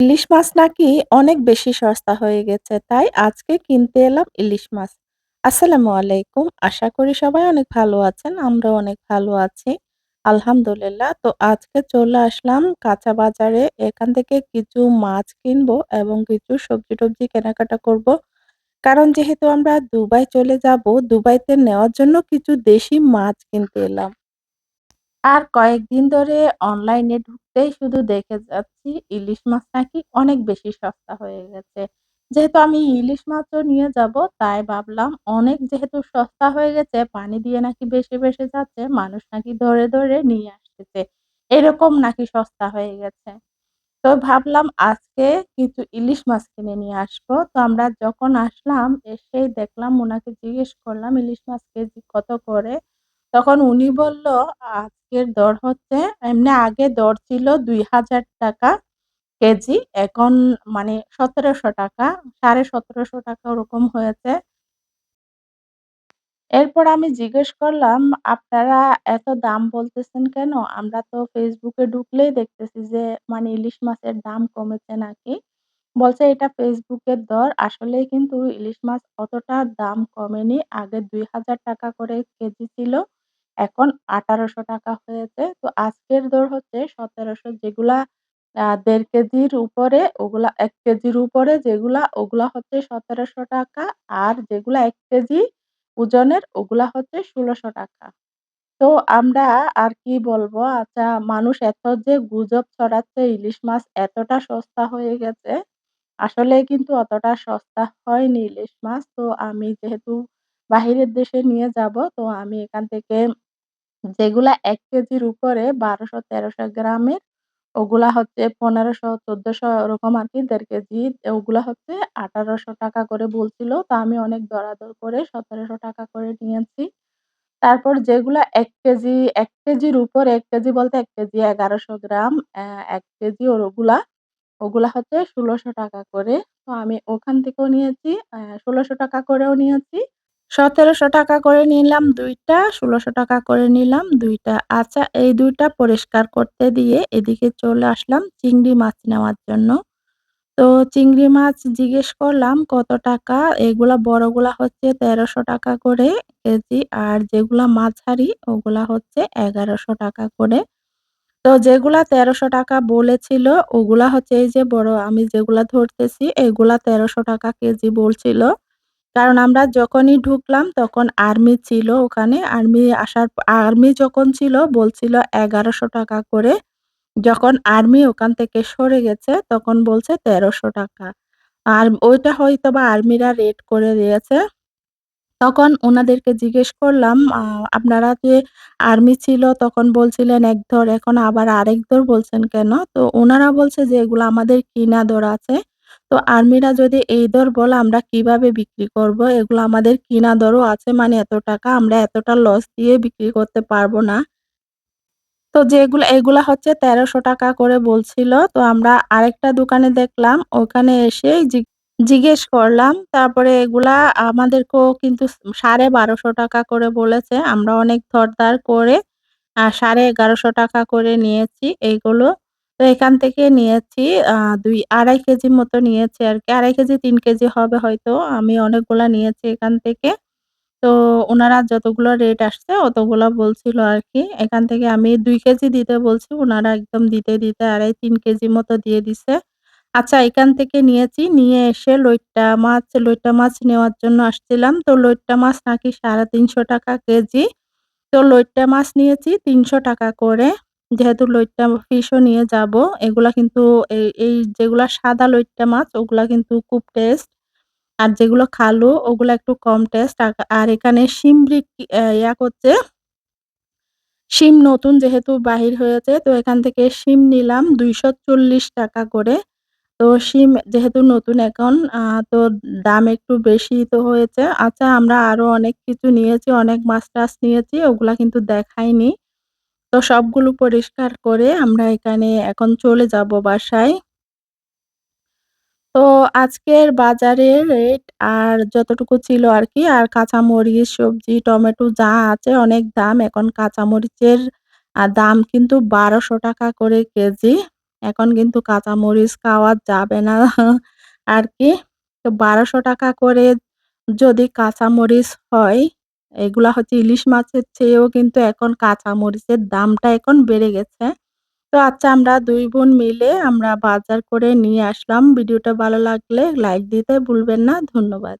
ইলিশ মাছ নাকি অনেক বেশি সস্তা হয়ে গেছে। তাই আজকে কিনতে এলাম ইলিশ মাছ। আসসালামু আলাইকুম। আশা করি সবাই অনেক ভালো আছেন। আমরাও অনেক ভালো আছি। আলহামদুলিল্লাহ। তো আজকে চলে আসলাম কাঁচা বাজারে। এখান থেকে কিছু মাছ কিনবো এবং কিছু সবজি-টবজি কেনাকাটা করব। কারণ যেহেতু আমরা দুবাই চলে যাব, দুবাইতে নেওয়ার জন্য কিছু দেশি মাছ কিনতে এলাম। আর কয়েকদিন ধরে অনলাইনে ঢুকতেই শুধু দেখে যাচ্ছি ইলিশ মাছ নাকি অনেক বেশি সস্তা হয়ে গেছে। যেহেতু আমি ইলিশ মাছও নিয়ে যাব তাই ভাবলাম অনেক যেহেতু সস্তা হয়ে গেছে পানি দিয়ে নাকি ভেসে, ভেসে যাচ্ছে মানুষ নাকি ধরে, ধরে নিয়ে আসতেছে। এরকম নাকি সস্তা হয়ে গেছে। তো ভাবলাম আজকে কিছু ইলিশ মাছ কিনে নিয়ে আসব। তো আমরা যখন আসলাম এসেই দেখলাম ওনাকে জিজ্ঞেস করলাম ইলিশ মাছ কেজি কত করে? তখন উনি বলল আজকের দর হচ্ছে এমনি আগে দর ছিল ৳২,০০০ কেজি। এখন মানে ৳১৭০০ ৳১৭৫০ ওরকম হয়েছে। এরপর আমি জিজ্ঞেস করলাম, "আপনারা এত দাম বলতেছেন কেন? আমরা তো ফেসবুকে ঢুকলেই দেখতেছি যে মানে ইলিশ মাছের দাম কমেছে নাকি?" বলছে, "এটা ফেসবুকের দর। আসলেই কিন্তু ইলিশ মাছ অতটা দাম কমেনি। আগে ৳২,০০০ করে কেজি ছিল। এখন ৳১,৮০০ হয়েছে। তো আজকের দর হচ্ছে ১৭০০ যেগুলা আ ১.৫ কেজির উপরে ওগুলা ১ কেজির উপরে যেগুলা ওগুলা হচ্ছে ৳১৭০০ আর যেগুলা ১ কেজি ওজনের ওগুলা হচ্ছে ৳১৬০০ তো আমরা আর কি বলব? আচ্ছা মানুষ এত যে গুজব ছড়াচ্ছে ইলিশ মাছ এতটা সস্তা হয়ে গেছে। আসলে কিন্তু অতটা সস্তা হয়নি ইলিশ মাছ। তো আমি যেহেতু বাহিরের দেশে নিয়ে যাব তো আমি এখান থেকে যেগুলা ১ কেজির উপরে ১২০০-১৩০০ গ্রামের ওগুলা হচ্ছে ১৫০০-১৪০০ ওরকম আর কি দেড় কেজি ওগুলা হচ্ছে ৳১,৮০০ করে বলছিল। তা আমি অনেক দরাদর করে ৳১৭০০ করে নিয়েছি। তারপর যেগুলা এক কেজি ১ কেজির উপরে এক কেজি বলতে এক কেজি এগারোশো গ্রাম অ্যা ১ কেজি ওগুলা, ওগুলা হচ্ছে ৳১৬০০ করে। তো আমি ওখান থেকেও নিয়েছি ষোলোশো টাকা করেও নিয়েছি। ৳১৭০০ করে নিলাম দুইটা, ষোলোশো টাকা করে নিলাম দুইটা আচ্ছা এই দুইটা পরিষ্কার করতে দিয়ে এদিকে চলে আসলাম চিংড়ি মাছ নেওয়ার জন্য। তো চিংড়ি মাছ জিজ্ঞেস করলাম, কত টাকা? এগুলা বড়গুলা হচ্ছে ৳১৩০০ করে কেজি আর যেগুলা মাঝারি ওগুলা হচ্ছে ৳১১০০ করে। তো যেগুলা ৳১৩০০ বলেছিল, ওগুলা হচ্ছে এই যে বড় আমি যেগুলা ধরতেছি, এগুলা ৳১৩০০ কেজি বলছিল। কারণ আমরা যখনই ঢুকলাম তখন আর্মি ছিল ওখানে। আর্মি আসার আর্মি যখন ছিল বলছিল ৳১১০০ করে। যখন আর্মি ওখান থেকে সরে গেছে তখন বলছে ৳১৩০০ আর ওইটা হয়তো বা আর্মিরা রেট করে দিয়েছে। তখন ওনাদেরকে জিজ্ঞেস করলাম, "আপনারা যে আর্মি ছিল তখন বলছিলেন এক দর এখন আবার আরেক দর বলছেন কেন?" তো ওনারা বলছে যে, "এগুলো আমাদের কিনা দর আছে। তো আর্মিরা যদি এই দর বলে, আমরা কীভাবে বিক্রি করব? এগুলো আমাদের কিনা দরও আছে মানে এত টাকা। আমরা এতটা লস দিয়ে বিক্রি করতে পারব না।" তো যেগুলা, এগুলা হচ্ছে ৳১৩০০ করে বলছিল। তো আমরা আরেকটা দোকানে দেখলাম। ওখানে এসে জিজ্ঞেস করলাম। তারপরে এগুলা আমাদেরকেও কিন্তু ৳১২৫০ করে বলেছে। আমরা অনেক দরদার করে সাড়ে এগারোশো টাকা করে নিয়েছি এইগুলো। তো এখান থেকে নিয়েছি দুই আড়াই কেজি মতো নিয়েছি আর কি আড়াই কেজি তিন কেজি হবে হয়তো। আমি অনেকগুলা নিয়েছি এখান থেকে। তো ওনারা যতগুলো রেট আসছে অতগুলা বলছিল আর কি এখান থেকে আমি দুই কেজি দিতে বলছি। ওনারা একদম দিতে, দিতে ২.৫-৩ কেজি মতো দিয়ে দিছে। আচ্ছা এখান থেকে নিয়েছি। নিয়ে এসে লইট্টা মাছ, লইট্টা মাছ নেওয়ার জন্য আসছিলাম। তো লইট্টা মাছ নাকি ৳৩৫০ কেজি। তো লইট্টা মাছ নিয়েছি ৳৩০০ করে। যেহেতু লইট্টা ফিশও নিয়ে যাব। এগুলা কিন্তু এই এই যেগুলা সাদা লইট্টা মাছ ওগুলা কিন্তু খুব টেস্ট। আর যেগুলো কালো ওগুলা একটু কম টেস্ট। আর এখানে শিম বিক্রি ইয়া করছে। শিম নতুন যেহেতু বাহির হয়েছে তো এখান থেকে শিম নিলাম ৳২৪০ করে। তো শিম যেহেতু নতুন এখন তো দাম একটু বেশি তো হয়েছে। আচ্ছা আমরা আরও অনেক কিছু নিয়েছি, অনেক মাছ-টাছ নিয়েছি ওগুলা কিন্তু দেখাইনি। তো সবগুলো পরিষ্কার করে আমরা এখানে এখন চলে যাব বাসায়। তো আজকের বাজারের রেট আর যতটুকু ছিল আর কি আর কাঁচামরিচ, সবজি, টমেটো যা আছে অনেক দাম। এখন কাঁচামরিচের দাম কিন্তু ৳১২০০ করে কেজি। এখন কিন্তু কাঁচামরিচ খাওয়া যাবে না আর কি তো ৳১২০০ করে যদি কাঁচামরিচ হয়, এগুলা হচ্ছে ইলিশ মাছের চেয়েও কিন্তু এখন কাঁচা মরিচের দামটা এখন বেড়ে গেছে। তো আচ্ছা আমরা দুই বোন মিলে আমরা বাজার করে নিয়ে আসলাম। ভিডিওটা ভালো লাগলে লাইক দিতে ভুলবেন না। ধন্যবাদ।